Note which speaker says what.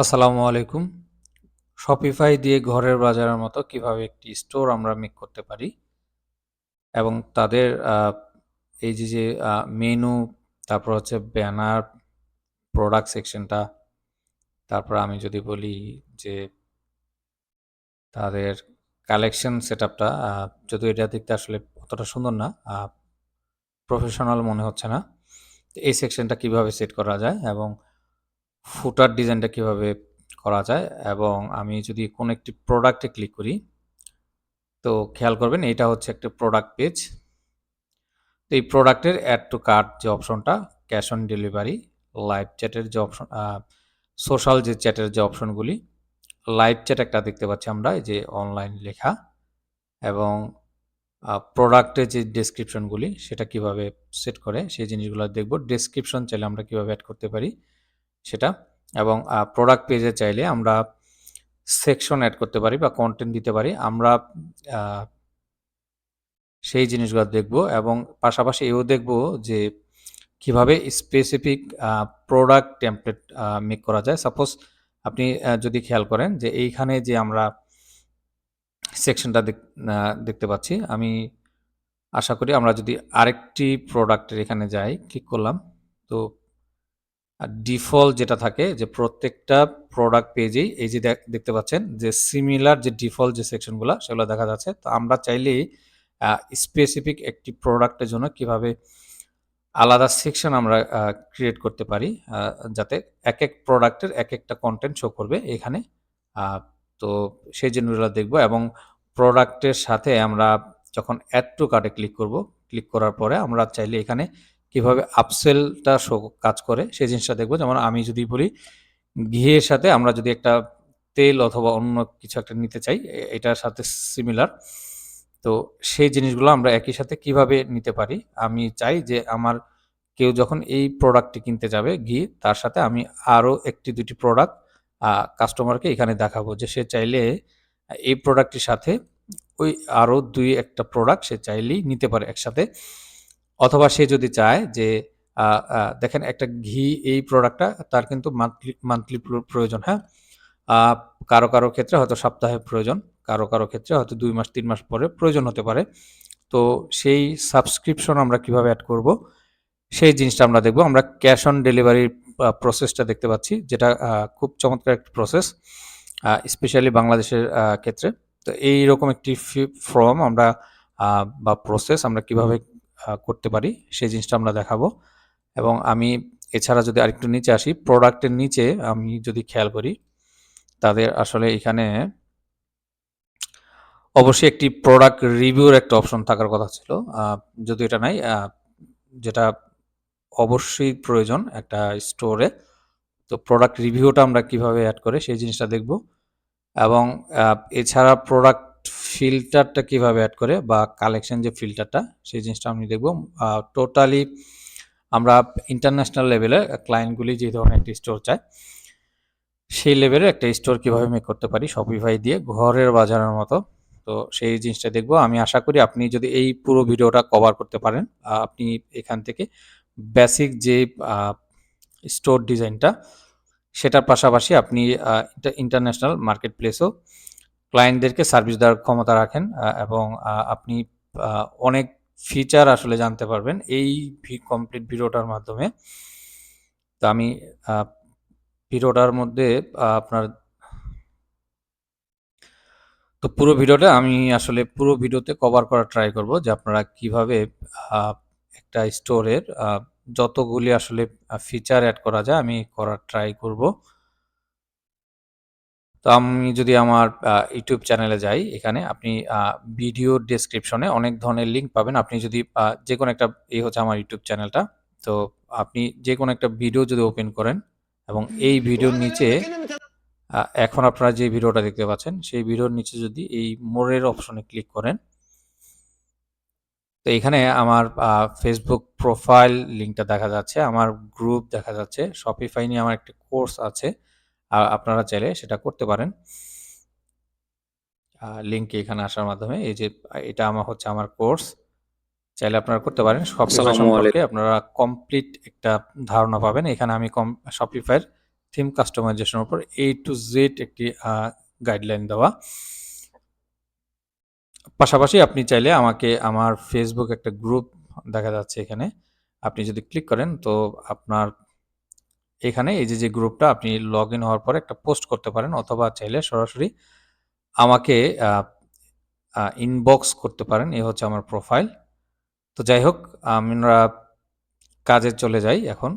Speaker 1: আসসালামু আলাইকুম। শপিফাই দিয়ে ঘরের বাজারের মতো কীভাবে একটি স্টোর আমরা মেক করতে পারি এবং তাদের এই যে, যে মেনু, তারপর হচ্ছে ব্যানার, প্রোডাক্ট সেকশনটা, তারপর আমি যদি বলি যে তাদের কালেকশন সেট আপটা যদিও এটা দেখতে আসলে অতটা সুন্দর না, প্রফেশনাল মনে হচ্ছে না। এই সেকশনটা কীভাবে সেট করা যায় এবং ফুটার ডিজাইনটা কীভাবে করা যায় এবং আমি যদি কোনো একটি প্রোডাক্টে ক্লিক করি, তো খেয়াল করবেন এটা হচ্ছে একটা প্রোডাক্ট পেজ। তো এই প্রোডাক্টের অ্যাড টু কার্ট যে অপশনটা, ক্যাশ অন ডেলিভারি, লাইভ চ্যাটের যে অপশন সোশ্যাল যে চ্যাটের যে অপশনগুলি, লাইভ চ্যাট একটা দেখতে পাচ্ছি আমরা যে অনলাইন লেখা এবং প্রোডাক্টের যে ডেসক্রিপশনগুলি সেটা কীভাবে সেট করে সেই জিনিসগুলো দেখব। ডেসক্রিপশন চাইলে আমরা কীভাবে অ্যাড করতে পারি সেটা এবং প্রোডাক্ট পেজে চাইলে আমরা সেকশন অ্যাড করতে পারি বা কন্টেন্ট দিতে পারি। আমরা সেই জিনিসগুলো দেখব এবং পাশাপাশি এও দেখব যে কীভাবে স্পেসিফিক প্রোডাক্ট টেমপ্লেট মেক করা যায়। সাপোজ আপনি যদি খেয়াল করেন যে এইখানে যে আমরা সেকশনটা দেখতে পাচ্ছি, আমি আশা করি আমরা যদি আরেকটি প্রোডাক্টের এখানে যাই, ক্লিক করলাম। তো ডিফল্ট যেটা থাকে যে প্রত্যেকটা প্রোডাক্ট পেজেই এই যে দেখ দেখতে পাচ্ছেন যে সিমিলার যে ডিফল্ট যে সেকশনগুলো সেগুলো দেখা যাচ্ছে। তো আমরা চাইলেই স্পেসিফিক একটি প্রোডাক্টের জন্য কীভাবে আলাদা সেকশন আমরা ক্রিয়েট করতে পারি যাতে এক এক প্রোডাক্টের এক একটা কন্টেন্ট শো করবে এখানে। তো সেই জিনিসগুলো দেখব এবং প্রোডাক্টের সাথে আমরা যখন অ্যাড টু কার্টে ক্লিক করব, ক্লিক করার পরে আমরা চাইলে এখানে কীভাবে আপসেলটা শো কাজ করে সেই জিনিসটা দেখব যেমন আমি যদি বলি ঘিয়ের সাথে আমরা যদি একটা তেল অথবা অন্য কিছু একটা নিতে চাই, এটার সাথে সিমিলার। তো সেই জিনিসগুলো আমরা একই সাথে কীভাবে নিতে পারি? আমি চাই যে আমার কেউ যখন এই প্রোডাক্টটি কিনতে যাবে ঘি, তার সাথে আমি আরও একটি দুটি প্রোডাক্ট কাস্টমারকে এখানে দেখাবো যে সে চাইলে এই প্রোডাক্টটির সাথে ওই আরও দুই একটা প্রোডাক্ট সে চাইলেই নিতে পারে একসাথে। অথবা সে যদি চায় যে দেখেন একটা ঘি এই প্রোডাক্টটা তার কিন্তু মান্থলি মান্থলি প্রয়োজন, হ্যাঁ? কারও, কারও ক্ষেত্রে হয়তো সপ্তাহে প্রয়োজন। কারও, কারও ক্ষেত্রে হয়তো দুই মাস তিন মাস পরে প্রয়োজন হতে পারে। তো সেই সাবস্ক্রিপশন আমরা কীভাবে অ্যাড করব? সেই জিনিসটা আমরা দেখব। আমরা ক্যাশ অন ডেলিভারির আ প্রসেসটা দেখতে পাচ্ছি যেটা খুব চমৎকার একটি প্রসেস। স্পেশালি বাংলাদেশের ক্ষেত্রে। তো এইরকম একটি ফর্ম আমরা বা প্রসেস আমরা কীভাবে করতে পারি সেই জিনিসটা আমরা দেখাবো। এবং আমি এছাড়া যদি আরেকটু নিচে আসি, প্রোডাক্টের নিচে আমি যদি খেয়াল করি, তাদের আসলে এখানে অবশ্যই একটি প্রোডাক্ট রিভিউর একটা অপশন থাকার কথা ছিল। আ যদিও এটা নাই। যেটা অবশ্যই প্রয়োজন একটা স্টোরে। তো প্রোডাক্ট রিভিউটা আমরা কীভাবে অ্যাড করে সেই জিনিসটা দেখব। এবং এছাড়া প্রোডাক্ট ফিল্টারটা কীভাবে অ্যাড করে বা কালেকশন যে ফিল্টারটা সেই জিনিসটা আমি দেখব। টোটালি আমরা ইন্টারন্যাশনাল লেভেলে ক্লায়েন্টগুলি যে ধরনের একটি স্টোর চায়, সেই লেভেলের একটা স্টোর কীভাবে মেক করতে পারি শপিফাই দিয়ে ঘরের বাজারের মতো। তো সেই জিনিসটা দেখব। আমি আশা করি আপনি যদি এই পুরো ভিডিওটা কভার করতে পারেন, আপনি এখান থেকে বেসিক যে স্টোর ডিজাইনটা সেটার পাশাপাশি আপনি ইন্টারন্যাশনাল মার্কেট প্লেসেও ক্লায়েন্টদেরকে সার্ভিস দেওয়ার ক্ষমতা রাখেন এবং আপনি অনেক ফিচার আসলে জানতে পারবেন এই কমপ্লিট ভিডিওটার মাধ্যমে। তো আমি ভিডিওটার মধ্যে আপনার তো পুরো ভিডিওটা আমি আসলে পুরো ভিডিওতে কভার করার ট্রাই করব যে আপনারা কীভাবে একটা স্টোরের যতগুলি আসলে ফিচার অ্যাড করা যায় আমি করার ট্রাই করব। তো আমি যদি আমার ইউটিউব চ্যানেলে যাই, এখানে আপনি ভিডিও ডেসক্রিপশনে অনেক ধরনের লিঙ্ক পাবেন। আপনি যদি যে কোনো একটা এই হচ্ছে আমার ইউটিউব চ্যানেলটা। তো আপনি যে কোনো একটা ভিডিও যদি ওপেন করেন এবং এই ভিডিওর নিচে এখন আপনারা যে ভিডিওটা দেখতে পাচ্ছেন, সেই ভিডিওর নিচে যদি এই মোরের অপশনে ক্লিক করেন তো এখানে আমার ফেসবুক প্রোফাইল লিঙ্কটা দেখা যাচ্ছে, আমার গ্রুপ দেখা যাচ্ছে, শপিফাই নিয়ে আমার একটা কোর্স আছে। আপনারা চাইলে সেটা করতে পারেন। লিঙ্কে এখানে আসার মাধ্যমে এই যে এটা আমার হচ্ছে আমার কোর্স। চাইলে আপনারা করতে পারেন। শপিফাই
Speaker 2: আসসালামু
Speaker 1: সম্পর্কে আপনারা কমপ্লিট একটা ধারণা পাবেন। এখানে আমি কম শপিফাইয়ের থিম কাস্টমাইজেশনের উপর এ টু জেড একটি গাইডলাইন দেওয়া পাশাপাশি আপনি চাইলে আমাকে আমার ফেসবুক একটা গ্রুপ দেখা যাচ্ছে এখানে আপনি যদি ক্লিক করেন তো আপনার এখানে এই যে যে গ্রুপটা আপনি লগ ইন হওয়ার পরে একটা পোস্ট করতে পারেন অথবা চাইলে সরাসরি আমাকে ইনবক্স করতে পারেন। এ হচ্ছে আমার প্রোফাইল তো যাই হোক, আমরা কাজে চলে যাই এখন।